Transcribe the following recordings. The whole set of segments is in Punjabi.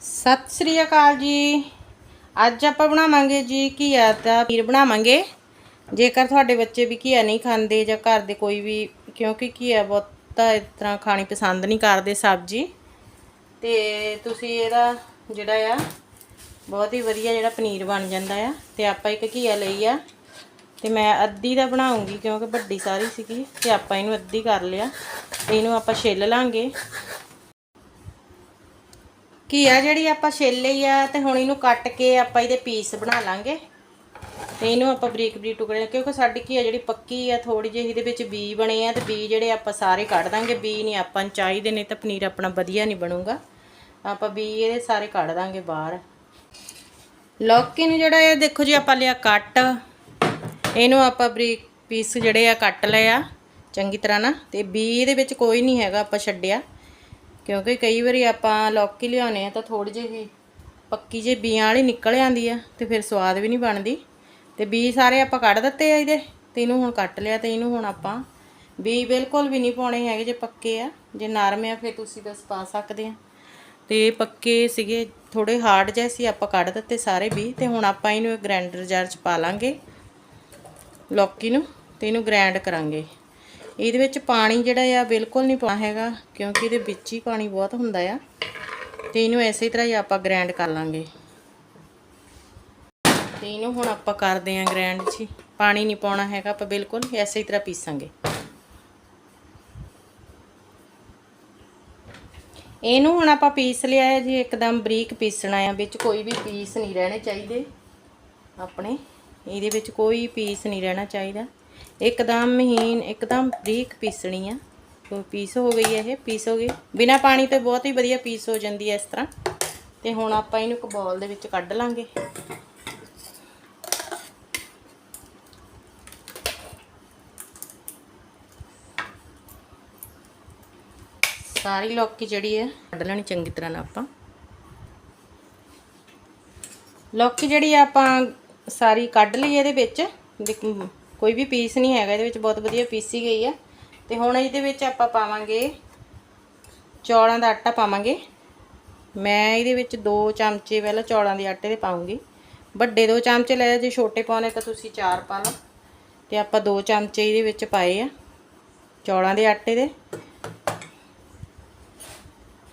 ਸਤਿ ਸ੍ਰੀ ਅਕਾਲ ਜੀ। ਅੱਜ ਆਪਾਂ ਬਣਾਵਾਂਗੇ ਜੀ ਘੀਆ ਦਾ ਪਨੀਰ ਬਣਾਵਾਂਗੇ। ਜੇਕਰ ਤੁਹਾਡੇ ਬੱਚੇ ਵੀ ਘੀਆ ਨਹੀਂ ਖਾਂਦੇ ਜਾਂ ਘਰ ਦੇ ਕੋਈ ਵੀ, ਕਿਉਂਕਿ ਘੀਆ ਬਹੁਤਾ ਇਸ ਤਰ੍ਹਾਂ ਖਾਣੀ ਪਸੰਦ ਨਹੀਂ ਕਰਦੇ ਸਬਜ਼ੀ, ਤੇ ਤੁਸੀਂ ਇਹਦਾ ਜਿਹੜਾ ਆ, ਬਹੁਤ ਹੀ ਵਧੀਆ ਜਿਹੜਾ ਪਨੀਰ ਬਣ ਜਾਂਦਾ ਆ, ਤੇ ਆਪਾਂ ਇੱਕ ਘੀਆ ਲਈ ਆ। ਤੇ ਮੈਂ ਅੱਧੀ ਦਾ ਬਣਾਉਂਗੀ ਕਿਉਂਕਿ ਵੱਡੀ ਸਾਰੀ ਸੀਗੀ, ਤੇ ਆਪਾਂ ਇਹਨੂੰ ਅੱਧੀ ਕਰ ਲਿਆ। ਤੇ ਇਹਨੂੰ ਆਪਾਂ ਛਿੱਲ ਲਾਂਗੇ। ਘੀਆ ਜਿਹੜੀ ਆਪਾਂ ਛਿੱਲ ਲਈ ਆ ਤੇ ਹੁਣ ਇਹਨੂੰ ਕੱਟ ਕੇ ਆਪਾਂ ਇਹਦੇ ਪੀਸ ਬਣਾ ਲਾਂਗੇ। ਤੇ ਇਹਨੂੰ ਆਪਾਂ ਬਰੀਕ ਬਰੀਕ ਟੁਕੜੇ ਕਿਉਂਕਿ ਸਾਡੀ ਘੀਆ ਜਿਹੜੀ ਪੱਕੀ ਆ ਥੋੜੀ ਜਿਹੀ ਇਹਦੇ ਵਿੱਚ ਬੀ ਬਣੇ ਆ ਤੇ ਬੀ ਜਿਹੜੇ ਆਪਾਂ ਸਾਰੇ ਕੱਢ ਦਾਂਗੇ। ਬੀ ਨਹੀਂ ਆਪਾਂ ਨੂੰ ਚਾਹੀਦੇ ਨੇ ਤਾਂ ਪਨੀਰ ਆਪਣਾ ਵਧੀਆ ਨਹੀਂ ਬਣੂਗਾ। ਆਪਾਂ ਬੀ ਇਹਦੇ ਸਾਰੇ ਕੱਢ ਦਾਂਗੇ ਬਾਹਰ। ਲੌਕੀ ਨੂੰ ਜਿਹੜਾ ਇਹ ਦੇਖੋ ਜੀ, ਆਪਾਂ ਲਿਆ ਕੱਟ। ਇਹਨੂੰ ਆਪਾਂ ਬਰੀਕ ਪੀਸ ਜਿਹੜੇ ਆ ਕੱਟ ਲਏ ਆ, ਚੰਗੀ ਤਰ੍ਹਾਂ ਨਾ। ਤੇ ਬੀ ਇਹਦੇ ਵਿੱਚ ਕੋਈ ਨਹੀਂ ਹੈਗਾ ਆਪਾਂ ਛੱਡਿਆ। ਕਿਉਂਕਿ ਕਈ ਵਾਰੀ ਆਪਾਂ ਲੌਕੀ ਲਿਆਉਨੇ ਆ ਤਾਂ ਥੋੜੀ ਜਿਹੀ ਪੱਕੀ ਜੇ ਬੀਆਂ ਵਾਲੀ ਨਿਕਲ ਜਾਂਦੀ ਆ ਤੇ ਫਿਰ ਸਵਾਦ ਵੀ ਨਹੀਂ ਬਣਦੀ। ਤੇ ਬੀ ਸਾਰੇ ਆਪਾਂ ਕੱਢ ਦਿੱਤੇ ਆ ਇਹਦੇ ਤੇ ਇਹਨੂੰ ਹੁਣ ਕੱਟ ਲਿਆ ਤੇ ਇਹਨੂੰ ਹੁਣ ਆਪਾਂ ਬੀ ਬਿਲਕੁਲ ਵੀ ਨਹੀਂ ਪਾਉਣੇ ਹੈਗੇ ਜੇ ਪੱਕੇ ਆ। ਜੇ ਨਰਮ ਆ ਫਿਰ ਤੁਸੀਂ ਬਸ ਪਾ ਸਕਦੇ ਆ। ਤੇ ਪੱਕੇ ਸੀਗੇ ਥੋੜੇ ਹਾਰਡ ਜਿਹੇ ਸੀ, ਆਪਾਂ ਕੱਢ ਦਿੱਤੇ ਸਾਰੇ ਬੀ ਤੇ ਹੁਣ ਆਪਾਂ ਇਹਨੂੰ ਗ੍ਰਾਈਂਡਰ ਜਾਰ ਚ ਪਾ ਲਾਂਗੇ ਲੌਕੀ ਨੂੰ ਤੇ ਇਹਨੂੰ ਗ੍ਰਾਈਂਡ ਕਰਾਂਗੇ। ਇਹਦੇ ਵਿੱਚ ਪਾਣੀ ਜਿਹੜਾ ਆ ਬਿਲਕੁਲ ਨਹੀਂ ਪਾਉਣਾ ਹੈਗਾ, ਕਿਉਂਕਿ ਇਹਦੇ ਵਿੱਚ ਹੀ ਪਾਣੀ ਬਹੁਤ ਹੁੰਦਾ ਆ। ਤੇ ਇਹਨੂੰ ਐਸੇ ਤਰ੍ਹਾਂ ਹੀ ਆਪਾਂ ਗ੍ਰਾਈਂਡ ਕਰ ਲਾਂਗੇ। ਤੇ ਇਹਨੂੰ ਹੁਣ ਆਪਾਂ ਕਰਦੇ ਆਂ ਗ੍ਰਾਈਂਡ ਜੀ। ਪਾਣੀ ਨਹੀਂ ਪਾਉਣਾ ਹੈਗਾ, ਆਪਾਂ ਬਿਲਕੁਲ ਐਸੇ ਹੀ ਤਰ੍ਹਾਂ ਪੀਸਾਂਗੇ। ਇਹਨੂੰ ਹੁਣ ਆਪਾਂ ਪੀਸ ਲਿਆ ਹੈ ਜੀ, ਇੱਕਦਮ ਬਰੀਕ ਪੀਸਣਾ ਆ। ਵਿੱਚ ਕੋਈ ਵੀ ਪੀਸ ਨਹੀਂ ਰਹਿਣੇ ਚਾਹੀਦੇ। ਆਪਣੇ, ਇਹਦੇ ਵਿੱਚ ਕੋਈ ਪੀਸ ਨਹੀਂ ਰਹਿਣਾ ਚਾਹੀਦਾ। ਇੱਕਦਮ ਮਹੀਨ, ਇੱਕਦਮ ਬਰੀਕ ਪੀਸਣੀ ਆ। ਤੋ ਪੀਸ ਹੋ ਗਈ ਹੈ ਇਹ, ਪੀਸ ਹੋ ਗਈ। ਬਿਨਾ ਪਾਣੀ ਤੋਂ ਬਹੁਤ ਹੀ ਵਧੀਆ ਪੀਸ ਹੋ ਜਾਂਦੀ ਹੈ ਇਸ ਤਰ੍ਹਾਂ। ਤੇ ਹੁਣ ਆਪਾਂ ਇਹਨੂੰ ਇੱਕ ਬੋਲ ਦੇ ਵਿੱਚ ਕੱਢ ਲਾਂਗੇ। ਸਾਰੀ ਲੌਕੀ ਜਿਹੜੀ ਹੈ ਕੱਢ ਲੈਣੀ ਚੰਗੀ ਤਰ੍ਹਾਂ ਨਾਲ ਆਪਾਂ। ਲੌਕੀ ਜਿਹੜੀ ਆ ਆਪਾਂ ਸਾਰੀ ਕੱਢ ਲਈ ਇਹਦੇ ਵਿੱਚ। ਕੋਈ ਵੀ ਪੀਸ ਨਹੀਂ ਹੈਗਾ, ਇਹਦੇ ਵਿੱਚ ਬਹੁਤ ਵਧੀਆ ਪੀਸੀ ਗਈ ਆ। ਤੇ ਹੁਣ ਇਹਦੇ ਵਿੱਚ ਆਪਾਂ ਪਾਵਾਂਗੇ ਚੌਲਾਂ ਦਾ ਆਟਾ ਪਾਵਾਂਗੇ। ਮੈਂ ਇਹਦੇ ਵਿੱਚ 2 ਚਮਚੇ ਪਹਿਲਾਂ ਚੌਲਾਂ ਦੇ ਆਟੇ ਦੇ ਪਾਉਂਗੀ। ਵੱਡੇ 2 ਚਮਚੇ ਲੈ ਜੇ ਛੋਟੇ ਪਾਉਣੇ ਤਾਂ ਤੁਸੀਂ 4 ਪਾ ਲਓ। ਤੇ ਆਪਾਂ 2 ਚਮਚੇ ਇਹਦੇ ਵਿੱਚ ਪਾਏ ਆ ਚੌਲਾਂ ਦੇ ਆਟੇ ਦੇ।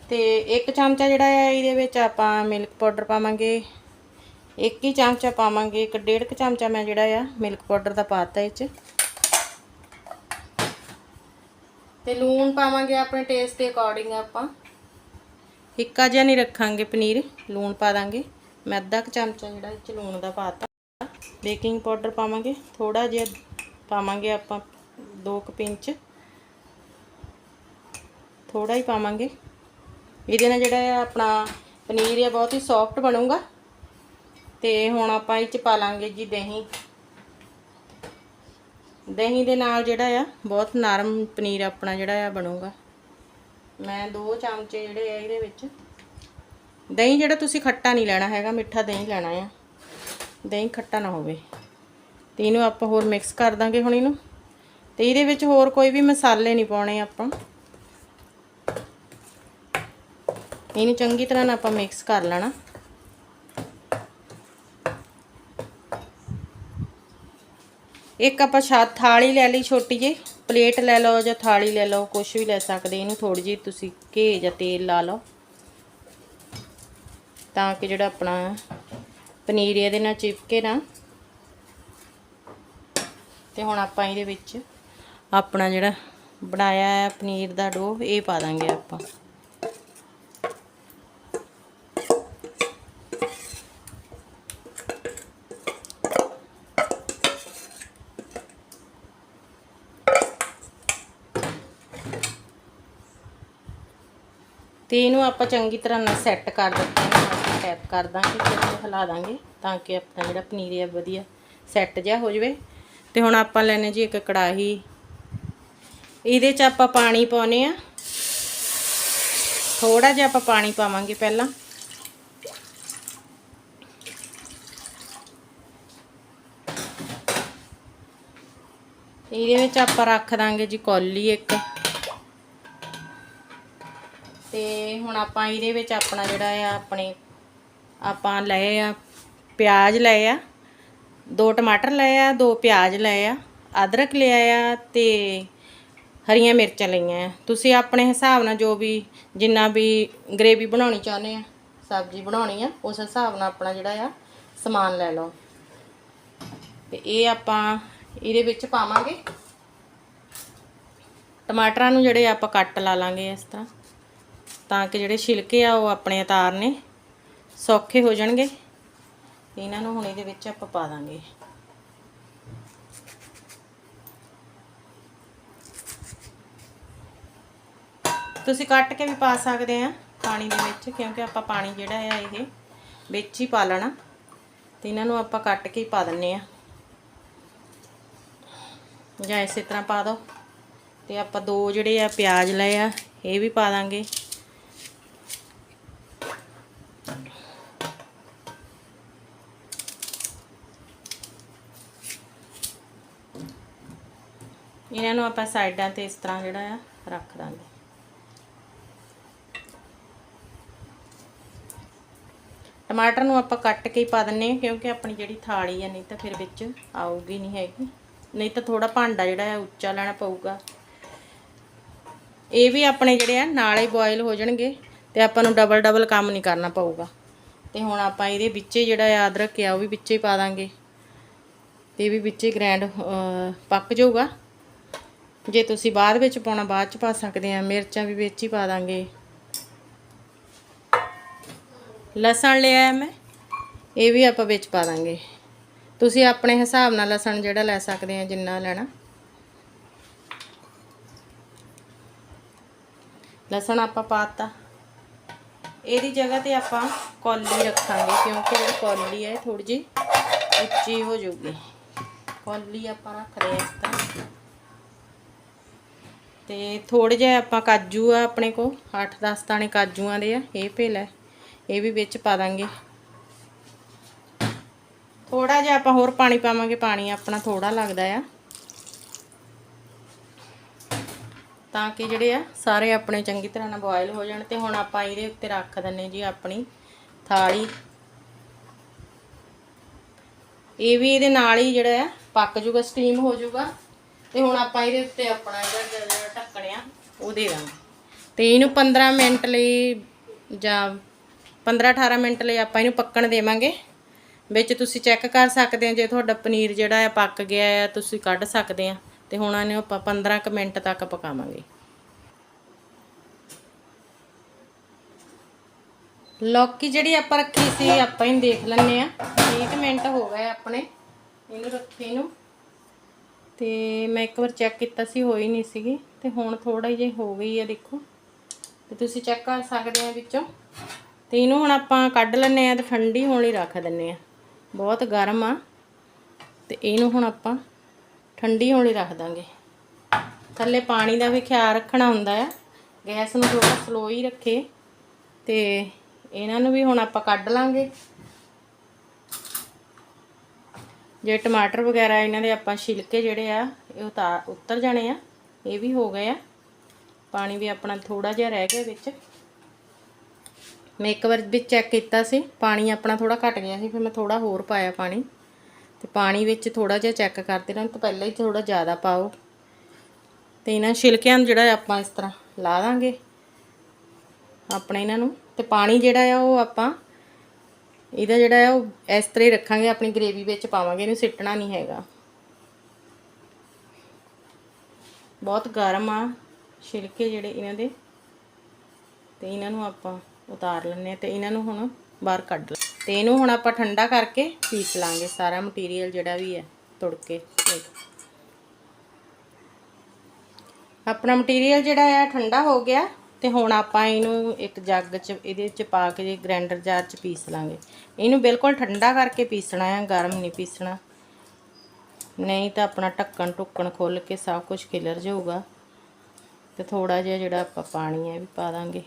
ਤੇ ਇੱਕ ਚਮਚਾ ਜਿਹੜਾ ਹੈ ਇਹਦੇ ਵਿੱਚ ਆਪਾਂ ਮਿਲਕ ਪਾਊਡਰ ਪਾਵਾਂਗੇ। ਇੱਕ ਹੀ ਚਮਚਾ ਪਾਵਾਂਗੇ, ਇੱਕ ਡੇਢ ਕੁ ਚਮਚਾ ਮੈਂ ਜਿਹੜਾ ਆ ਮਿਲਕ ਪਾਊਡਰ ਦਾ ਪਾਤਾ ਇਹ ਚ। ਤੇ ਲੂਣ ਪਾਵਾਂਗੇ ਆਪਣੇ ਟੇਸਟ ਦੇ ਅਕੋਰਡਿੰਗ ਆਪਾਂ। ਇੱਕਾ ਜਿਹਾ ਨਹੀਂ ਰੱਖਾਂਗੇ ਪਨੀਰ, ਲੂਣ ਪਾ ਦਾਂਗੇ। ਮੈਂ ਅੱਧਾ ਕੁ ਚਮਚਾ ਜਿਹੜਾ ਇਹ ਚ ਲੂਣ ਦਾ ਪਾਤਾ। ਬੇਕਿੰਗ ਪਾਊਡਰ ਪਾਵਾਂਗੇ ਥੋੜਾ ਜਿਹਾ ਪਾਵਾਂਗੇ ਆਪਾਂ 2 ਕੁ ਪਿੰਚ। ਥੋੜਾ ਹੀ ਪਾਵਾਂਗੇ। ਇਹਦੇ ਨਾਲ ਜਿਹੜਾ ਹੈ ਆਪਣਾ ਪਨੀਰ ਹੈ ਬਹੁਤ ਹੀ ਸੌਫਟ ਬਣੂਗਾ। ਤੇ ਹੁਣ ਆਪਾਂ ਇਹ ਚ ਪਾ ਲਾਂਗੇ ਜੀ ਦਹੀਂ। ਦਹੀਂ ਦੇ ਨਾਲ ਜਿਹੜਾ ਆ, ਬਹੁਤ ਨਰਮ ਪਨੀਰ ਆਪਣਾ ਜਿਹੜਾ ਆ ਬਣੂਗਾ। ਮੈਂ ਦੋ ਚਮਚੇ ਜਿਹੜੇ ਆ ਇਹਦੇ ਵਿੱਚ। ਦਹੀਂ ਜਿਹੜਾ ਤੁਸੀਂ ਖੱਟਾ ਨਹੀਂ ਲੈਣਾ ਹੈਗਾ, ਮਿੱਠਾ ਦਹੀਂ ਲੈਣਾ ਆ। ਦਹੀਂ ਖੱਟਾ ਨਾ ਹੋਵੇ। ਤੇ ਇਹਨੂੰ ਆਪਾਂ ਹੋਰ ਮਿਕਸ ਕਰ ਦਾਂਗੇ ਹੁਣ ਇਹਨੂੰ। ਤੇ ਇਹਦੇ ਵਿੱਚ ਹੋਰ ਕੋਈ ਵੀ ਮਸਾਲੇ ਨਹੀਂ ਪਾਉਣੇ ਆਪਾਂ। ਇਹਨੂੰ ਚੰਗੀ ਤਰ੍ਹਾਂ ਨਾਲ ਆਪਾਂ ਮਿਕਸ ਕਰ ਲੈਣਾ। ਇੱਕ ਆਪਾਂ ਛਾ ਥਾਲੀ ਲੈ ਲਈ ਛੋਟੀ ਜਿਹੀ, ਪਲੇਟ ਲੈ ਲਓ ਜਾਂ ਥਾਲੀ ਲੈ ਲਓ ਕੁਝ ਵੀ ਲੈ ਸਕਦੇ ਇਹਨੂੰ ਥੋੜੀ ਜਿਹੀ ਤੁਸੀਂ ਘੇ ਜਾਂ ਤੇਲ ਲਾ ਲਓ। ਤਾਂ ਕਿ ਜਿਹੜਾ ਆਪਣਾ ਪਨੀਰ ਇਹਦੇ ਨਾਲ ਚਿਪਕੇ ਨਾ। ਤੇ ਹੁਣ ਆਪਾਂ ਇਹਦੇ ਵਿੱਚ ਆਪਣਾ ਜਿਹੜਾ ਬਣਾਇਆ ਹੈ ਪਨੀਰ ਦਾ ਡੋ ਇਹ ਪਾ ਦਾਂਗੇ ਆਪਾਂ। ਤੇ ਇਹਨੂੰ ਆਪਾਂ ਚੰਗੀ ਤਰ੍ਹਾਂ ਨਾਲ ਸੈੱਟ ਕਰ ਦਿੱਤਾ ਹਾਂ ਟੈਪ ਕਰ ਦਾਂਗੇ ਤੇ ਇਹਨੂੰ ਹਿਲਾ ਦਾਂਗੇ ਤਾਂ ਕਿ ਆਪਣਾ ਜਿਹੜਾ ਪਨੀਰ ਹੈ ਵਧੀਆ ਸੈੱਟ ਜਿਹਾ ਹੋ ਜਾਵੇ। ਤੇ ਹੁਣ ਆਪਾਂ ਲੈਣੇ ਜੀ ਇੱਕ ਕੜਾਹੀ। ਇਹਦੇ 'ਚ ਆਪਾਂ ਪਾਣੀ ਪਾਉਨੇ ਆ। ਥੋੜਾ ਜਿਹਾ ਆਪਾਂ ਪਾਣੀ ਪਾਵਾਂਗੇ ਪਹਿਲਾਂ। ਇਹਦੇ ਵਿੱਚ ਆਪਾਂ ਰੱਖ ਦਾਂਗੇ ਜੀ ਕੌਲੀ ਇੱਕ। ਤੇ ਹੁਣ ਆਪਾਂ ਇਹਦੇ ਵਿੱਚ ਆਪਣਾ ਜਿਹੜਾ ਆ, ਆਪਣੇ ਆਪਾਂ ਲਏ ਆ, ਪਿਆਜ਼ ਲਏ ਆ, ਦੋ ਟਮਾਟਰ ਲਏ ਆ, ਦੋ ਪਿਆਜ਼ ਲਏ ਆ, ਅਦਰਕ ਲਿਆ ਆ ਤੇ ਹਰੀਆਂ ਮਿਰਚਾਂ ਲਈਆਂ ਆ। ਤੁਸੀਂ ਆਪਣੇ ਹਿਸਾਬ ਨਾਲ ਜੋ ਵੀ ਜਿੰਨਾ ਵੀ ਗ੍ਰੇਵੀ ਬਣਾਉਣੀ ਚਾਹੁੰਦੇ ਆ, ਸਬਜ਼ੀ ਬਣਾਉਣੀ ਆ, ਉਸ ਹਿਸਾਬ ਨਾਲ ਆਪਣਾ ਜਿਹੜਾ ਆ, ਸਮਾਨ ਲੈ ਲਓ। ਤੇ ਇਹ ਆਪਾਂ ਇਹਦੇ ਵਿੱਚ ਪਾਵਾਂਗੇ। ਟਮਾਟਰਾਂ ਨੂੰ ਜਿਹੜੇ ਆਪਾਂ ਕੱਟ ਲਾ ਲਾਂਗੇ ਇਸ ਤਰ੍ਹਾਂ। ਤਾਂ ਕਿ ਜਿਹੜੇ ਛਿਲਕੇ ਆ, ਉਹ ਆਪਣੇ ਉਤਾਰਨੇ ਸੌਖੇ ਹੋ ਜਾਣਗੇ। ਇਹਨਾਂ ਨੂੰ ਹੁਣ ਇਹਦੇ ਵਿੱਚ ਆਪਾਂ ਪਾ ਦਾਂਗੇ। ਤੁਸੀਂ ਕੱਟ ਕੇ ਵੀ ਪਾ ਸਕਦੇ ਆ ਪਾਣੀ ਦੇ ਵਿੱਚ, ਕਿਉਂਕਿ ਆਪਾਂ ਪਾਣੀ ਜਿਹੜਾ ਆ, ਇਹ ਵਿੱਚ ਹੀ ਪਾ ਲੈਣਾ। ਤੇ ਇਹਨਾਂ ਨੂੰ ਆਪਾਂ ਕੱਟ ਕੇ ਹੀ ਪਾ ਦਿੰਨੇ ਆ। ਜਾਂ ਇਸੇ ਤਰ੍ਹਾਂ ਪਾ ਦਿਓ ਤੇ ਆਪਾਂ ਦੋ ਜਿਹੜੇ ਆ, ਪਿਆਜ਼ ਲਏ ਆ, ਇਹ ਵੀ ਪਾ ਦਾਂਗੇ ਇਹਨਾਂ ਨੂੰ ਆਪਾਂ ਸਾਈਡਾਂ ਤੇ ਇਸ ਤਰ੍ਹਾਂ ਜਿਹੜਾ ਆ, ਰੱਖ ਦਾਂਗੇ। ਟਮਾਟਰ ਨੂੰ ਆਪਾਂ ਕੱਟ ਕੇ ਹੀ ਪਾ ਦਿੰਨੇ ਕਿਉਂਕਿ ਆਪਣੀ ਜਿਹੜੀ ਥਾਲੀ ਆ, ਨਹੀਂ ਤਾਂ ਫਿਰ ਵਿੱਚ ਆਊਗੀ ਨਹੀਂ ਹੈਗੀ। ਨਹੀਂ ਤਾਂ ਥੋੜਾ ਭਾਂਡਾ ਜਿਹੜਾ ਆ, ਉੱਚਾ ਲੈਣਾ ਪਊਗਾ। ਇਹ ਵੀ ਆਪਣੇ ਜਿਹੜੇ ਆ, ਨਾਲੇ ਬੋਇਲ ਹੋ ਜਾਣਗੇ ਤੇ ਆਪਾਂ ਨੂੰ ਡਬਲ ਡਬਲ ਕੰਮ ਨਹੀਂ ਕਰਨਾ ਪਊਗਾ। ਤੇ ਹੁਣ ਆਪਾਂ ਇਹਦੇ ਵਿੱਚ ਜਿਹੜਾ ਆ, ਅਦਰਕ ਆ, ਉਹ ਵੀ ਵਿੱਚੇ ਹੀ ਪਾ ਦਾਂਗੇ। ਤੇ ਇਹ ਵੀ ਵਿੱਚੇ ਗ੍ਰੈਂਡ ਪੱਕ ਜਾਊਗਾ। ਜੇ ਤੁਸੀਂ ਬਾਅਦ ਵਿੱਚ ਪਾਉਣਾ, ਬਾਅਦ ਚ ਪਾ ਸਕਦੇ ਆ। ਮਿਰਚਾਂ ਵੀ ਵਿੱਚ ਹੀ ਪਾ ਦਾਂਗੇ। ਲਸਣ ਲਿਆ ਮੈਂ। ਇਹ ਵੀ ਆਪਾਂ ਵਿੱਚ ਪਾ ਦਾਂਗੇ। ਤੁਸੀਂ ਆਪਣੇ ਹਿਸਾਬ ਨਾਲ ਲਸਣ ਜਿਹੜਾ ਲੈ ਸਕਦੇ ਆ, ਜਿੰਨਾ ਲੈਣਾ। ਲਸਣ ਆਪਾਂ ਪਾਤਾ। ਇਹਦੀ ਜਗ੍ਹਾ ਤੇ ਆਪਾਂ ਕੌਲੀ ਰੱਖਾਂਗੇ, ਕਿਉਂਕਿ ਜਿਹੜੀ ਕੌਲੀ ਹੈ ਥੋੜੀ ਜਿਹੀ ਉੱਚੀ ਹੋ ਜਾਊਗੀ। ਕੌਲੀ ਆਪਾਂ ਰੱਖ ਰਹੇ ਹਾਂ ਇਸ ਤਰ੍ਹਾਂ। ਤੇ ਥੋੜੇ ਜਿਹਾ ਆਪਾਂ ਕਾਜੂ ਆ ਆਪਣੇ ਕੋ 8-10 ਦਾਣੇ ਕਾਜੂਆਂ ਦੇ ਆ, ਇਹ ਭੇ ਲੈ, ਇਹ ਵੀ ਵਿੱਚ ਪਾ ਦਾਂਗੇ। ਥੋੜਾ ਜਿਹਾ ਆਪਾਂ ਹੋਰ ਪਾਣੀ ਪਾਵਾਂਗੇ, ਪਾਣੀ ਆਪਣਾ ਥੋੜਾ ਲੱਗਦਾ ਆ। ਤਾਂ ਕਿ ਜਿਹੜੇ ਆ, ਸਾਰੇ ਆਪਣੇ ਚੰਗੀ ਤਰ੍ਹਾਂ ਨਾਲ ਬੋਇਲ ਹੋ ਜਾਣ ਤੇ ਹੁਣ ਆਪਾਂ ਇਹਦੇ ਉੱਤੇ ਰੱਖ ਦਿੰਨੇ ਜੀ ਆਪਣੀ ਥਾਲੀ। ਇਹ ਵੀ ਇਹਦੇ ਨਾਲ ਹੀ ਜਿਹੜਾ ਆ, ਪੱਕ ਜੂਗਾ ਸਟੀਮ ਹੋ ਜੂਗਾ। ਤੇ ਹੁਣ ਆਪਾਂ ਇਹਦੇ ਉੱਤੇ ਆਪਣਾ ਜਿਹੜਾ ਜਿਹੜਾ ਢੱਕਣਿਆ ਉਹ ਦੇ ਦਾਂਗੇ। ਤੇ ਇਹਨੂੰ 15 ਮਿੰਟ ਲਈ ਜਾਂ 15-18 ਮਿੰਟ ਲਈ ਆਪਾਂ ਇਹਨੂੰ ਪੱਕਣ ਦੇਵਾਂਗੇ। ਵਿੱਚ ਤੁਸੀਂ ਚੈੱਕ ਕਰ ਸਕਦੇ ਆ ਜੇ ਤੁਹਾਡਾ ਪਨੀਰ ਜਿਹੜਾ ਆ ਪੱਕ ਗਿਆ ਆ, ਤੁਸੀਂ ਕੱਢ ਸਕਦੇ ਆ। ਤੇ ਹੁਣ ਇਹਨੂੰ ਆਪਾਂ 15 ਕੁ ਮਿੰਟ ਤੱਕ ਪਕਾਵਾਂਗੇ। ਲੌਕੀ ਜਿਹੜੀ ਆਪਾਂ ਰੱਖੀ ਸੀ, ਆਪਾਂ ਹੀ ਦੇਖ ਲੈਣੇ ਆ। 20 ਮਿੰਟ ਹੋ ਗਏ ਆਪਣੇ। ਇਹਨੂੰ ਰੱਖੇ ਨੂੰ। ਤੇ ਮੈਂ ਇੱਕ ਵਾਰ ਚੈੱਕ ਕੀਤਾ ਸੀ, ਹੋਈ ਨਹੀਂ ਸੀਗੀ ਤੇ ਹੁਣ ਥੋੜਾ ਜਿਹਾ ਹੋ ਗਈ ਆ, ਦੇਖੋ। ਤੇ ਤੁਸੀਂ ਚੈੱਕ ਕਰ ਸਕਦੇ ਆ ਵਿੱਚੋਂ। ਤੇ ਇਹਨੂੰ ਹੁਣ ਆਪਾਂ ਕੱਢ ਲੈਣੇ ਆ ਤੇ ਠੰਡੀ ਹੋਣ ਲਈ ਰੱਖ ਦਿੰਨੇ ਆ। ਬਹੁਤ ਗਰਮ ਆ। ਤੇ ਇਹਨੂੰ ਹੁਣ ਆਪਾਂ ਠੰਡੀ ਹੋਣ ਲਈ ਰੱਖ ਦਾਂਗੇ। ਥੱਲੇ ਪਾਣੀ ਦਾ ਵੀ ਖਿਆਲ ਰੱਖਣਾ ਹੁੰਦਾ ਆ। ਗੈਸ ਨੂੰ ਥੋੜਾ ਸਲੋ ਹੀ ਰੱਖੇ। ਤੇ ਇਹਨਾਂ ਨੂੰ ਵੀ ਹੁਣ ਆਪਾਂ ਕੱਢ ਲਾਂਗੇ। ਜੇ ਟਮਾਟਰ ਵਗੈਰਾ ਇਹਨਾਂ ਦੇ ਆਪਾਂ ਛਿਲਕੇ ਜਿਹੜੇ ਆ, ਇਹ ਉਤਾਰ ਉੱਤਰ ਜਾਣੇ ਆ, ਇਹ ਵੀ ਹੋ ਗਏ ਆ। ਪਾਣੀ ਵੀ ਆਪਣਾ ਥੋੜਾ ਜਿਹਾ ਰਹਿ ਗਿਆ ਵਿੱਚ। ਮੈਂ ਇੱਕ ਵਾਰ ਵੀ ਚੈੱਕ ਕੀਤਾ ਸੀ, ਪਾਣੀ ਆਪਣਾ ਥੋੜਾ ਘਟ ਗਿਆ ਸੀ, ਫਿਰ ਮੈਂ ਥੋੜਾ ਹੋਰ ਪਾਇਆ ਪਾਣੀ। ਤੇ ਪਾਣੀ ਵਿੱਚ ਥੋੜਾ ਜਿਹਾ ਚੈੱਕ ਕਰਦੇ ਰਹਿਣ ਤਾਂ ਪਹਿਲਾਂ ਹੀ ਥੋੜਾ ਜ਼ਿਆਦਾ ਪਾਓ। ਤੇ ਇਹਨਾਂ ਛਿਲਕਿਆਂ ਨੂੰ ਜਿਹੜਾ ਆਪਾਂ ਇਸ ਤਰ੍ਹਾਂ ਲਾ ਦਾਂਗੇ, ਆਪਣੇ ਇਹਨਾਂ ਨੂੰ। ਤੇ ਪਾਣੀ ਜਿਹੜਾ ਆ ਉਹ ਆਪਾਂ ਇਹਦਾ ਜਿਹੜਾ ਆ ਉਹ ਇਸ ਤਰ੍ਹਾਂ ਹੀ ਰੱਖਾਂਗੇ, ਆਪਣੀ ਗ੍ਰੇਵੀ ਵਿੱਚ ਪਾਵਾਂਗੇ, ਇਹਨੂੰ ਸਿੱਟਣਾ ਨਹੀਂ ਹੈਗਾ। ਬਹੁਤ ਗਰਮ ਆ ਛਿਲਕੇ ਜਿਹੜੇ ਇਹਨਾਂ ਦੇ। ਤੇ ਇਹਨਾਂ ਨੂੰ ਆਪਾਂ ਉਤਾਰ ਲੈਣੇ ਤੇ ਇਹਨਾਂ ਨੂੰ ਹੁਣ ਬਾਹਰ ਕੱਢ ਲਾ। ਤੇ ਇਹਨੂੰ ਹੁਣ ਆਪਾਂ ਠੰਡਾ ਕਰਕੇ ਪੀਸ ਲਾਂਗੇ ਸਾਰਾ ਮਟੀਰੀਅਲ ਜਿਹੜਾ ਵੀ ਹੈ ਤੁੜ ਕੇ ਆਪਣਾ ਮਟੀਰੀਅਲ ਜਿਹੜਾ ਆ ਠੰਡਾ ਹੋ ਗਿਆ। ਤੇ ਹੁਣ ਆਪਾਂ ਇਹਨੂੰ ਇੱਕ ਜੱਗ 'ਚ, ਇਹਦੇ ਵਿੱਚ ਪਾ ਕੇ ਜੇ ਗ੍ਰੈਂਡਰ ਜਾਰ 'ਚ ਪੀਸ ਲਾਂਗੇ। ਇਹਨੂੰ ਬਿਲਕੁਲ ਠੰਡਾ ਕਰਕੇ ਪੀਸਣਾ ਹੈ ਗਰਮ ਨਹੀਂ ਪੀਸਣਾ। ਨਹੀਂ ਤਾਂ ਆਪਣਾ ਢੱਕਣ ਟੁੱਕਣ ਖੁੱਲ ਕੇ ਸਭ ਕੁਝ ਖਿਲਰ ਜਾਊਗਾ। ਤੇ ਥੋੜਾ ਜਿਹਾ ਜਿਹੜਾ ਆਪਾਂ ਪਾਣੀ ਹੈ ਵੀ ਪਾ ਦਾਂਗੇ।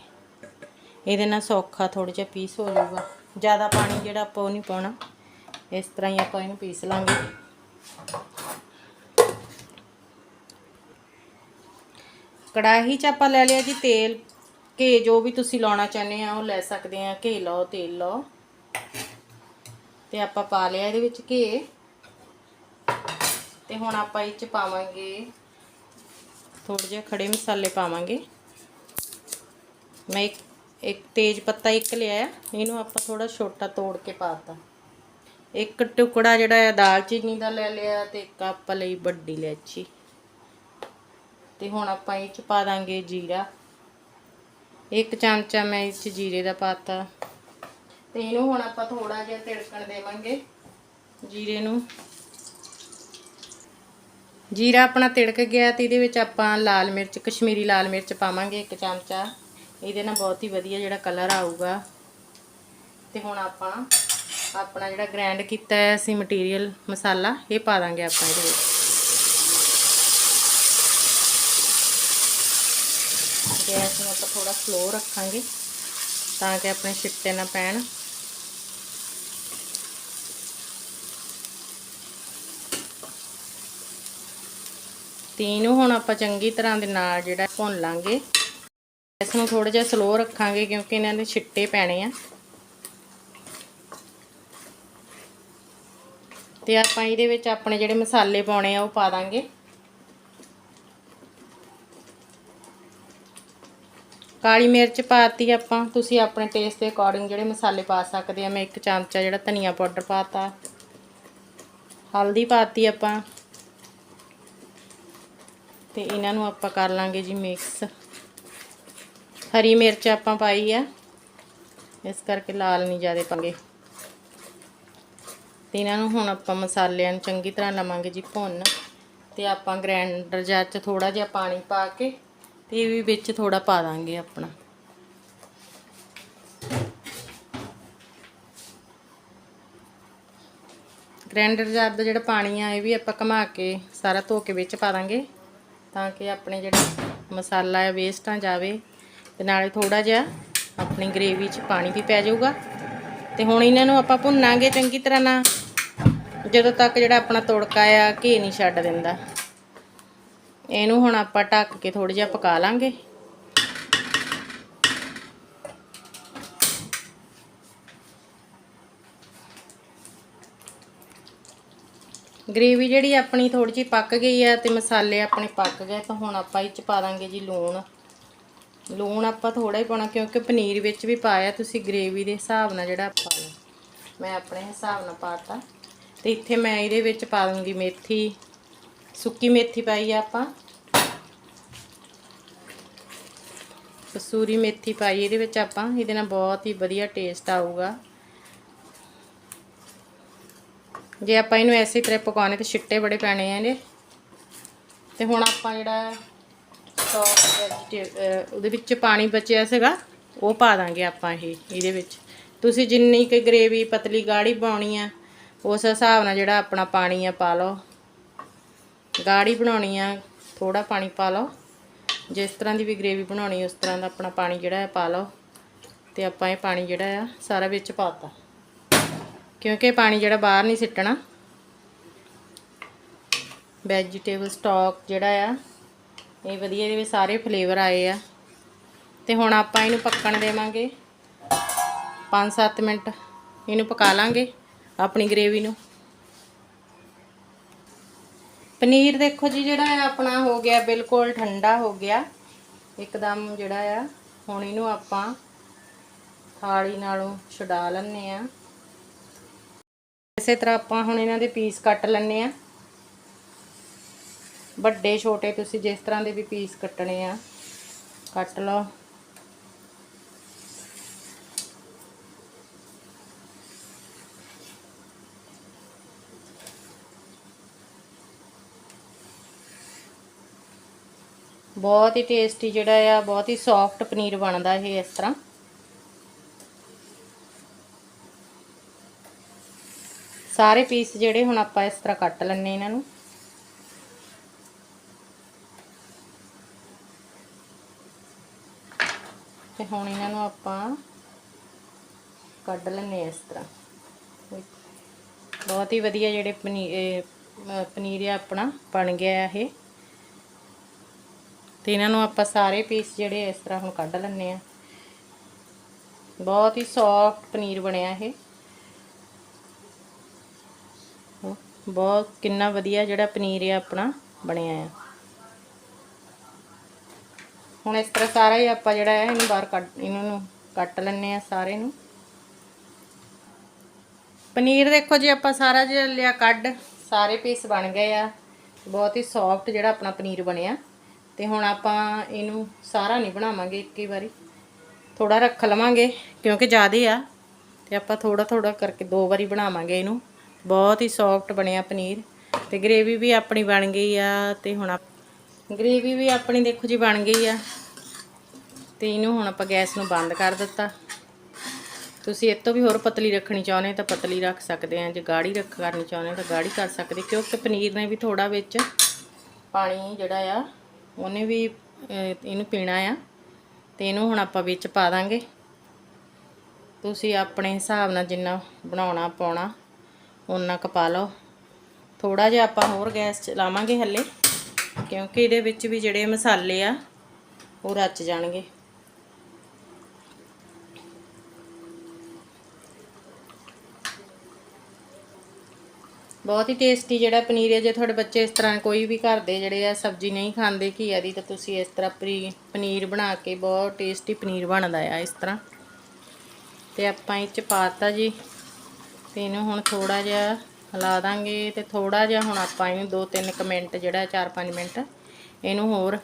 ਇਹਦੇ ਨਾਲ ਸੌਖਾ ਥੋੜਾ ਜਿਹਾ ਪੀਸ ਹੋ ਜਾਊਗਾ। ਜ਼ਿਆਦਾ ਪਾਣੀ ਜਿਹੜਾ ਆਪਾਂ ਉਹ ਨਹੀਂ ਪਾਉਣਾ। ਇਸ ਤਰ੍ਹਾਂ ਹੀ ਆਪਾਂ ਇਹਨੂੰ ਪੀਸ ਲਾਂਗੇ। ਕੜਾਹੀ 'ਚ ਆਪਾਂ ਲੈ ਲਿਆ ਜੀ ਤੇਲ। ਘੇ ਜੋ ਵੀ ਤੁਸੀਂ ਲਾਉਣਾ ਚਾਹੁੰਦੇ ਆ, ਉਹ ਲੈ ਸਕਦੇ ਆ। ਘੇ ਲਓ, ਤੇਲ ਲਓ। ਤੇ ਆਪਾਂ ਪਾ ਲਿਆ ਇਹਦੇ ਵਿੱਚ ਘੇ। ਤੇ ਹੁਣ ਆਪਾਂ ਇਹ ਚ ਪਾਵਾਂਗੇ ਥੋੜੇ ਜਿਹਾ ਖੜੇ ਮਸਾਲੇ ਪਾਵਾਂਗੇ। ਮੈਂ ਇੱਕ ਇੱਕ ਤੇਜ ਪੱਤਾ ਇੱਕ ਲਿਆ ਇਹਨੂੰ ਆਪਾਂ ਥੋੜਾ ਛੋਟਾ ਤੋੜ ਕੇ ਪਾਤਾ। ਇੱਕ ਟੁਕੜਾ ਜਿਹੜਾ ਹੈ ਦਾਲਚੀਨੀ ਦਾ ਲੈ ਲਿਆ ਤੇ ਇੱਕ ਆਪਾਂ ਲਈ ਵੱਡੀ ਇਲਾਇਚੀ। ਤੇ ਹੁਣ ਆਪਾਂ ਇਹ ਚ ਪਾ ਦਾਂਗੇ ਜੀਰਾ। ਇੱਕ ਚਮਚਾ ਮੈਂ ਇਸ ਚ ਜੀਰੇ ਦਾ ਪਾਤਾ। ਤੇ ਇਹਨੂੰ ਹੁਣ ਆਪਾਂ ਥੋੜਾ ਜਿਹਾ ਤਿੜਕਣ ਦੇਵਾਂਗੇ ਜੀਰੇ ਨੂੰ। ਜੀਰਾ ਆਪਣਾ ਤਿੜਕ ਗਿਆ ਤੇ ਇਹਦੇ ਵਿੱਚ ਆਪਾਂ ਲਾਲ ਮਿਰਚ, ਕਸ਼ਮੀਰੀ ਲਾਲ ਮਿਰਚ ਪਾਵਾਂਗੇ ਇੱਕ ਚਮਚਾ। ਇਹਦੇ ਨਾਲ ਬਹੁਤ ਹੀ ਵਧੀਆ ਜਿਹੜਾ ਕਲਰ ਆਊਗਾ। ਤੇ ਹੁਣ ਆਪਾਂ ਆਪਣਾ ਜਿਹੜਾ ਗ੍ਰਾਈਂਡ ਕੀਤਾ ਹੈ, ਅਸੀਂ ਮਟੀਰੀਅਲ ਮਸਾਲਾ, ਇਹ ਪਾ ਦਾਂਗੇ ਆਪਾਂ ਇਹਦੇ ਵਿੱਚ। ਗੈਸ ਨੂੰ ਆਪਾਂ ਥੋੜਾ ਸਲੋ ਰੱਖਾਂਗੇ ਤਾਂ ਕਿ ਆਪਣੇ ਛਿੱਟੇ ਨਾ ਪੈਣ। ਤੇ ਇਹਨੂੰ ਹੁਣ ਆਪਾਂ ਚੰਗੀ ਤਰ੍ਹਾਂ ਦੇ ਨਾਲ ਜਿਹੜਾ ਭੁੰਨ ਲਾਂਗੇ। ਗੈਸ ਨੂੰ ਥੋੜਾ ਜਿਹਾ ਸਲੋ ਰੱਖਾਂਗੇ ਕਿਉਂਕਿ ਇਹਨਾਂ ਦੇ ਛਿੱਟੇ ਪੈਣੇ ਆ। ਤੇ ਆਪਾਂ ਇਹਦੇ ਵਿੱਚ ਆਪਣੇ ਜਿਹੜੇ ਮਸਾਲੇ ਪਾਉਣੇ ਆ ਉਹ ਪਾ ਦਾਂਗੇ। ਕਾਲੀ ਮਿਰਚ ਪਾਤੀ ਆਪਾਂ, ਤੁਸੀਂ ਆਪਣੇ ਟੇਸਟ ਦੇ ਅਕੋਰਡਿੰਗ ਜਿਹੜੇ ਮਸਾਲੇ ਪਾ ਸਕਦੇ ਆ। ਮੈਂ ਇੱਕ ਚਮਚਾ ਜਿਹੜਾ ਧਨੀਆ ਪਾਊਡਰ ਪਾਤਾ। ਹਲਦੀ ਪਾਤੀ ਆਪਾਂ। ਤੇ ਇਹਨਾਂ ਨੂੰ ਆਪਾਂ ਕਰ ਲਾਂਗੇ ਜੀ ਮਿਕਸ ਹਰੀ ਮਿਰਚ ਆਪਾਂ ਪਾਈ ਆ। ਇਸ ਕਰਕੇ ਲਾਲ ਨਹੀਂ ਜ਼ਿਆਦਾ ਪਾਂਗੇ ਤੇ ਇਹਨਾਂ ਨੂੰ ਹੁਣ ਆਪਾਂ ਮਸਾਲਿਆਂ ਨੂੰ ਚੰਗੀ ਤਰ੍ਹਾਂ ਲਵਾਂਗੇ ਜੀ ਭੁੰਨ। ਤੇ ਆਪਾਂ ਗ੍ਰਾਈਂਡਰ ਜਾਰ ਚ ਥੋੜਾ ਜਿਹਾ ਪਾਣੀ ਪਾ ਕੇ ਤੇ ਇਹ ਵੀ ਵਿੱਚ ਥੋੜਾ ਪਾ ਦਾਂਗੇ ਆਪਣਾ। ਗ੍ਰੈਂਡਰ ਜਾਰ ਦਾ ਜਿਹੜਾ ਪਾਣੀ ਆ, ਇਹ ਵੀ ਆਪਾਂ ਘਮਾ ਕੇ ਸਾਰਾ ਧੋ ਕੇ ਵਿੱਚ ਪਾ ਦਾਂਗੇ ਤਾਂ ਕਿ ਆਪਣੇ ਜਿਹੜਾ ਮਸਾਲਾ ਹੈ ਵੇਸਟ ਨਾ ਜਾਵੇ ਤੇ ਨਾਲੇ ਥੋੜਾ ਜਿਹਾ ਆਪਣੀ ਗ੍ਰੇਵੀ 'ਚ ਪਾਣੀ ਵੀ ਪੈ ਜਾਊਗਾ। ਤੇ ਹੁਣ ਇਹਨਾਂ ਨੂੰ ਆਪਾਂ ਭੁੰਨਾਂਗੇ ਚੰਗੀ ਤਰ੍ਹਾਂ ਨਾਲ। ਜਦੋਂ ਤੱਕ ਜਿਹੜਾ ਆਪਣਾ ਤੜਕਾ ਆ, ਘੇ ਨਹੀਂ ਛੱਡ ਦਿੰਦਾ। ਇਹਨੂੰ ਹੁਣ ਆਪਾਂ ਢੱਕ ਕੇ ਥੋੜਾ ਜਿਹਾ ਪਕਾ ਲਾਂਗੇ। ਗ੍ਰੇਵੀ ਜਿਹੜੀ ਆਪਣੀ ਥੋੜੀ ਜਿਹੀ ਪੱਕ ਗਈ ਆ ਤੇ ਮਸਾਲੇ ਆਪਣੇ ਪੱਕ ਗਏ, ਤਾਂ ਹੁਣ ਆਪਾਂ ਇਹ ਚ ਪਾ ਦਾਂਗੇ ਜੀ ਲੂਣ। ਲੂਣ ਆਪਾਂ ਥੋੜਾ ਹੀ ਪਾਉਣਾ, ਕਿਉਂਕਿ ਪਨੀਰ ਵਿੱਚ ਵੀ ਪਾਇਆ ਤੁਸੀਂ ਗ੍ਰੇਵੀ ਦੇ ਹਿਸਾਬ ਨਾਲ ਜਿਹੜਾ ਪਾ ਲਓ ਮੈਂ ਆਪਣੇ ਹਿਸਾਬ ਨਾਲ ਪਾਤਾ ਤੇ ਇੱਥੇ ਮੈਂ ਇਹਦੇ ਵਿੱਚ ਪਾ ਦੂੰਗੀ ਮੇਥੀ ਸੁੱਕੀ ਮੇਥੀ ਪਾਈ ਆ ਆਪਾਂ। ਕਸੂਰੀ ਮੇਥੀ ਪਾਈ, ਇਹਦੇ ਵਿੱਚ ਆਪਾਂ, ਇਹਦੇ ਨਾਲ ਬਹੁਤ ਹੀ ਵਧੀਆ ਟੇਸਟ ਆਊਗਾ। ਜੇ ਆਪਾਂ ਇਹਨੂੰ ਐਸੇ ਤਰ੍ਹਾਂ ਪਕਾਉਣੇ, ਤੇ ਛਿੱਟੇ ਬੜੇ ਪੈਣੇ ਆ ਇਹਦੇ। ਤੇ ਹੁਣ ਆਪਾਂ ਜਿਹੜਾ ਉਹਦੇ ਵਿੱਚ ਪਾਣੀ ਬਚਿਆ ਸੀਗਾ, ਉਹ ਪਾ ਦਾਂਗੇ ਆਪਾਂ ਇਹ, ਇਹਦੇ ਵਿੱਚ। ਤੁਸੀਂ ਜਿੰਨੀ ਕਿ ਗ੍ਰੇਵੀ ਪਤਲੀ ਗਾੜੀ ਪਾਉਣੀ ਆ, ਉਸ ਹਿਸਾਬ ਨਾਲ ਜਿਹੜਾ ਆਪਣਾ ਪਾਣੀ ਆ ਪਾ ਲਓ। ਗਾੜੀ ਬਣਾਉਣੀ ਆ ਥੋੜਾ ਪਾਣੀ ਪਾ ਲਓ। ਜਿਸ ਤਰ੍ਹਾਂ ਦੀ ਵੀ ਗ੍ਰੇਵੀ ਬਣਾਉਣੀ, ਉਸ ਤਰ੍ਹਾਂ ਦਾ ਆਪਣਾ ਪਾਣੀ ਜਿਹੜਾ ਹੈ ਪਾ ਲਓ। ਤੇ ਆਪਾਂ ਇਹ ਪਾਣੀ ਜਿਹੜਾ ਆ, ਸਾਰਾ ਵਿੱਚ ਪਾਤਾ ਕਿਉਂਕਿ ਇਹ ਪਾਣੀ ਜਿਹੜਾ ਬਾਹਰ ਨਹੀਂ ਸਿੱਟਣਾ। ਵੈਜੀਟੇਬਲ ਸਟਾਕ ਜਿਹੜਾ ਆ, ਇਹ ਵਧੀਆ ਇਹਦੇ ਵਿੱਚ ਸਾਰੇ ਫਲੇਵਰ ਆਏ ਆ। ਤੇ ਹੁਣ ਆਪਾਂ ਇਹਨੂੰ ਪੱਕਣ ਦੇਵਾਂਗੇ। 5-7 ਮਿੰਟ ਇਹਨੂੰ ਪਕਾ ਲਾਂਗੇ, ਆਪਣੀ ਗ੍ਰੇਵੀ ਨੂੰ। ਪਨੀਰ ਦੇਖੋ ਜੀ, ਜਿਹੜਾ ਹੈ ਆਪਣਾ ਹੋ ਗਿਆ, ਬਿਲਕੁਲ ਠੰਡਾ ਹੋ ਗਿਆ। ਇੱਕਦਮ ਜਿਹੜਾ ਆ, ਹੁਣ ਇਹਨੂੰ ਆਪਾਂ ਥਾਲੀ ਨਾਲੋਂ ਛਡਾ ਲੈਣੇ ਆ। ਇਸੇ ਤਰ੍ਹਾਂ ਆਪਾਂ ਹੁਣ ਇਹਨਾਂ ਦੇ ਪੀਸ ਕੱਟ ਲੈਣੇ ਆ। ਵੱਡੇ, ਛੋਟੇ ਤੁਸੀਂ ਜਿਸ ਤਰ੍ਹਾਂ ਦੇ ਵੀ ਪੀਸ ਕੱਟਣੇ ਆ। ਕੱਟ ਲਓ। ਬਹੁਤ ਹੀ ਟੇਸਟੀ ਜਿਹੜਾ ਆ, ਬਹੁਤ ਹੀ ਸੌਫਟ ਪਨੀਰ ਬਣਦਾ ਇਹ ਇਸ ਤਰ੍ਹਾਂ। ਸਾਰੇ ਪੀਸ ਜਿਹੜੇ ਹੁਣ ਆਪਾਂ ਇਸ ਤਰ੍ਹਾਂ ਕੱਟ ਲੈਣੇ ਇਹਨਾਂ ਨੂੰ। ਤੇ ਹੁਣ ਇਹਨਾਂ ਨੂੰ ਆਪਾਂ ਕੱਢ ਲੈਣੇ ਇਸ ਤਰ੍ਹਾਂ। ਬਹੁਤ ਹੀ ਵਧੀਆ ਜਿਹੜੇ ਪਨੀਰ ਪਨੀਰ ਆ ਆਪਣਾ, ਬਣ ਗਿਆ ਇਹ। ਤੇ ਇਹਨਾਂ ਨੂੰ ਆਪਾਂ ਸਾਰੇ ਪੀਸ ਜਿਹੜੇ ਇਸ ਤਰ੍ਹਾਂ ਹੁਣ ਕੱਢ ਲੈਣੇ ਆ ਬਹੁਤ ਹੀ ਸੌਫਟ ਪਨੀਰ ਬਣਿਆ ਇਹ। ਬਹੁਤ, ਕਿੰਨਾ ਵਧੀਆ ਜਿਹੜਾ ਪਨੀਰ ਹੈ ਆਪਣਾ ਬਣਿਆ ਆ। ਹੁਣ ਇਸ ਤਰ੍ਹਾਂ ਸਾਰਾ ਹੀ ਆਪਾਂ ਜਿਹੜਾ ਹੈ ਇਹਨੂੰ ਬਾਹਰ ਕੱਢ, ਇਹਨਾਂ ਨੂੰ ਕੱਟ ਲੈਣੇ ਆ ਸਾਰੇ ਨੂੰ। ਪਨੀਰ ਦੇਖੋ ਜੀ, ਆਪਾਂ ਸਾਰਾ ਜਿਹਾ ਲਿਆ ਕੱਢ, ਸਾਰੇ ਪੀਸ ਬਣ ਗਏ ਆ। ਬਹੁਤ ਹੀ ਸੌਫਟ ਜਿਹੜਾ ਆਪਣਾ ਪਨੀਰ ਬਣਿਆ। ਤੇ ਹੁਣ ਆਪਾਂ ਇਹਨੂੰ ਸਾਰਾ ਨਹੀਂ ਬਣਾਵਾਂਗੇ ਇੱਕ ਹੀ ਵਾਰੀ। ਥੋੜਾ ਰੱਖ ਲਵਾਂਗੇ, ਕਿਉਂਕਿ ਜ਼ਿਆਦੇ ਆ। ਤੇ ਆਪਾਂ ਥੋੜਾ ਥੋੜਾ ਕਰਕੇ ਦੋ ਵਾਰੀ ਬਣਾਵਾਂਗੇ ਇਹਨੂੰ। ਬਹੁਤ ਹੀ ਸੌਫਟ ਬਣਿਆ ਪਨੀਰ। ਤੇ ਗ੍ਰੇਵੀ ਵੀ ਆਪਣੀ ਬਣ ਗਈ ਆ, ਤੇ ਹੁਣ ਗ੍ਰੇਵੀ ਵੀ ਆਪਣੀ ਦੇਖੋ ਜੀ ਬਣ ਗਈ ਆ। ਤੇ ਇਹਨੂੰ ਹੁਣ ਆਪਾਂ ਗੈਸ ਨੂੰ ਬੰਦ ਕਰ ਦਿੱਤਾ। ਤੁਸੀਂ ਇਹ ਤੋਂ ਵੀ ਹੋਰ ਪਤਲੀ ਰੱਖਣੀ ਚਾਹੁੰਦੇ ਤਾਂ ਪਤਲੀ ਰੱਖ ਸਕਦੇ ਆ। ਜੇ ਗਾੜੀ ਰੱਖ ਕਰਨੀ ਚਾਹੁੰਦੇ ਤਾਂ ਗਾੜੀ ਕਰ ਸਕਦੇ। ਕਿਉਂਕਿ ਪਨੀਰ ਨੇ ਵੀ ਥੋੜਾ ਵਿੱਚ ਪਾਣੀ ਜਿਹੜਾ ਆ ਉਹਨੇ ਵੀ ਇਹਨੂੰ ਪੀਣਾ ਆ ਤੇ ਇਹਨੂੰ ਹੁਣ ਆਪਾਂ ਵਿੱਚ ਪਾ ਦਾਂਗੇ। ਤੁਸੀਂ ਆਪਣੇ ਹਿਸਾਬ ਨਾਲ ਜਿੰਨਾ ਬਣਾਉਣਾ ਪਾਉਣਾ ਉਨਾ ਕੁ ਪਾ ਲਓ। ਥੋੜਾ ਜਿਹਾ ਆਪਾਂ ਹੋਰ ਗੈਸ ਚਲਾਵਾਂਗੇ ਹੱਲੇ, ਕਿਉਂਕਿ ਇਹਦੇ ਵਿੱਚ ਵੀ ਜਿਹੜੇ ਮਸਾਲੇ ਆ, ਉਹ ਰਚ ਜਾਣਗੇ। ਬਹੁਤ ਹੀ ਟੇਸਟੀ ਜਿਹੜਾ ਪਨੀਰ ਹੈ, ਜੇ ਤੁਹਾਡੇ ਬੱਚੇ ਇਸ ਤਰ੍ਹਾਂ ਕੋਈ ਵੀ ਘਰ ਦੇ ਜਿਹੜੇ ਆ ਸਬਜ਼ੀ ਨਹੀਂ ਖਾਂਦੇ ਘੀਆ ਦੀ, ਤਾਂ ਤੁਸੀਂ ਇਸ ਤਰ੍ਹਾਂ ਪਰੀ, ਪਨੀਰ ਬਣਾ ਕੇ ਬਹੁਤ ਟੇਸਟੀ ਪਨੀਰ ਬਣਦਾ ਆ ਇਸ ਤਰ੍ਹਾਂ। ਤੇ ਆਪਾਂ ਇਹ ਚ ਪਾਤਾ ਜੀ। ਤੇ ਇਹਨੂੰ ਹੁਣ ਥੋੜਾ ਜਿਹਾ ਹਿਲਾ ਦਾਂਗੇ ਤੇ ਥੋੜਾ ਜਿਹਾ ਹੁਣ ਆਪਾਂ ਇਹਨੂੰ 2-3 ਕੁ ਮਿੰਟ ਜਿਹੜਾ 4-5 ਮਿੰਟ ਇਹਨੂੰ ਹੋਰ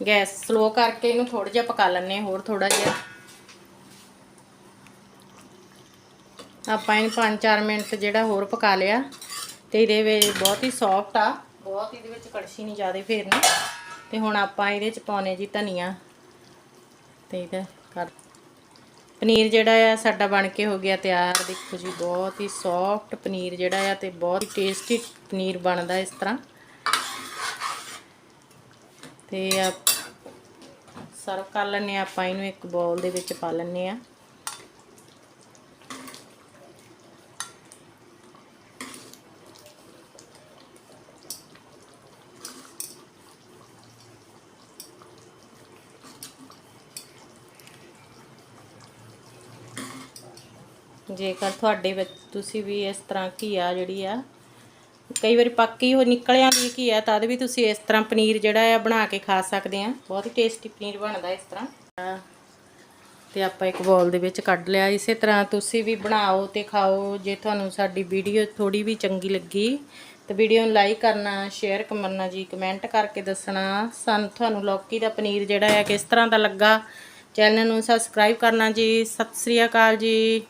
ਗੈਸ ਸਲੋ ਕਰਕੇ ਇਹਨੂੰ ਥੋੜਾ ਜਿਹਾ ਪਕਾ ਲੈਣੇ ਹੋਰ ਥੋੜਾ ਜਿਹਾ ਆਪਾਂ ਇਹਨੂੰ 5-4 ਮਿੰਟ ਜਿਹੜਾ ਹੋਰ ਪਕਾ ਲਿਆ ਤੇ ਇਹਦੇ ਵਿੱਚ ਬਹੁਤ ਹੀ ਸੌਫਟ ਆ, ਬਹੁਤ ਇਹਦੇ ਵਿੱਚ ਕੜਛੀ ਨਹੀਂ ਜ਼ਿਆਦਾ ਫੇਰਨੀ। ਤੇ ਹੁਣ ਆਪਾਂ ਇਹਦੇ ਚ ਪਾਉਨੇ ਜੀ ਧਨੀਆ। ਤੇ ਇਹਦਾ ਕਰ ਪਨੀਰ ਜਿਹੜਾ ਆ, ਸਾਡਾ ਬਣ ਕੇ ਹੋ ਗਿਆ ਤਿਆਰ। ਦੇਖੋ ਜੀ, ਬਹੁਤ ਹੀ ਸੌਫਟ ਪਨੀਰ ਜਿਹੜਾ ਆ ਤੇ ਬਹੁਤ ਹੀ ਟੇਸਟੀ ਪਨੀਰ ਬਣਦਾ ਇਸ ਤਰ੍ਹਾਂ। ਤੇ ਸਰਵ ਕਰ ਲੈਣੇ ਆਪਾਂ, ਇਹਨੂੰ ਇੱਕ ਬਾਉਲ ਦੇ ਵਿੱਚ ਪਾ ਲੈਣੇ ਆ ਜੇਕਰ ਤੁਹਾਡੇ ਵਿੱਚ ਤੁਸੀਂ ਵੀ ਇਸ ਤਰ੍ਹਾਂ ਘੀਆ ਜਿਹੜੀ ਆ, ਕਈ ਵਾਰੀ ਪੱਕੀ ਹੋ ਨਿਕਲਿਆ ਵੀ ਘੀਆ ਤਦ ਵੀ ਤੁਸੀਂ ਇਸ ਤਰ੍ਹਾਂ ਪਨੀਰ ਜਿਹੜਾ ਆ ਬਣਾ ਕੇ ਖਾ ਸਕਦੇ ਆ। ਬਹੁਤ ਹੀ ਟੇਸਟੀ ਪਨੀਰ ਬਣਦਾ ਇਸ ਤਰ੍ਹਾਂ। ਤੇ ਆਪਾਂ ਇੱਕ ਬੋਲ ਦੇ ਵਿੱਚ ਕੱਢ ਲਿਆ। ਇਸੇ ਤਰ੍ਹਾਂ ਤੁਸੀਂ ਵੀ ਬਣਾਓ ਤੇ ਖਾਓ। ਜੇ ਤੁਹਾਨੂੰ ਸਾਡੀ ਵੀਡੀਓ ਥੋੜੀ ਵੀ ਚੰਗੀ ਲੱਗੀ, ਤੇ ਵੀਡੀਓ ਨੂੰ ਲਾਈਕ ਕਰਨਾ ਸ਼ੇਅਰ ਕਰਨਾ ਜੀ ਕਮੈਂਟ ਕਰਕੇ ਦੱਸਣਾ। ਸਾਨੂੰ ਤੁਹਾਨੂੰ ਲੌਕੀ ਦਾ ਪਨੀਰ ਜਿਹੜਾ ਆ ਕਿਸ ਤਰ੍ਹਾਂ ਦਾ ਲੱਗਾ ਚੈਨਲ ਨੂੰ ਸਬਸਕ੍ਰਾਈਬ ਕਰਨਾ ਜੀ। ਸਤਿ ਸ੍ਰੀ ਅਕਾਲ ਜੀ।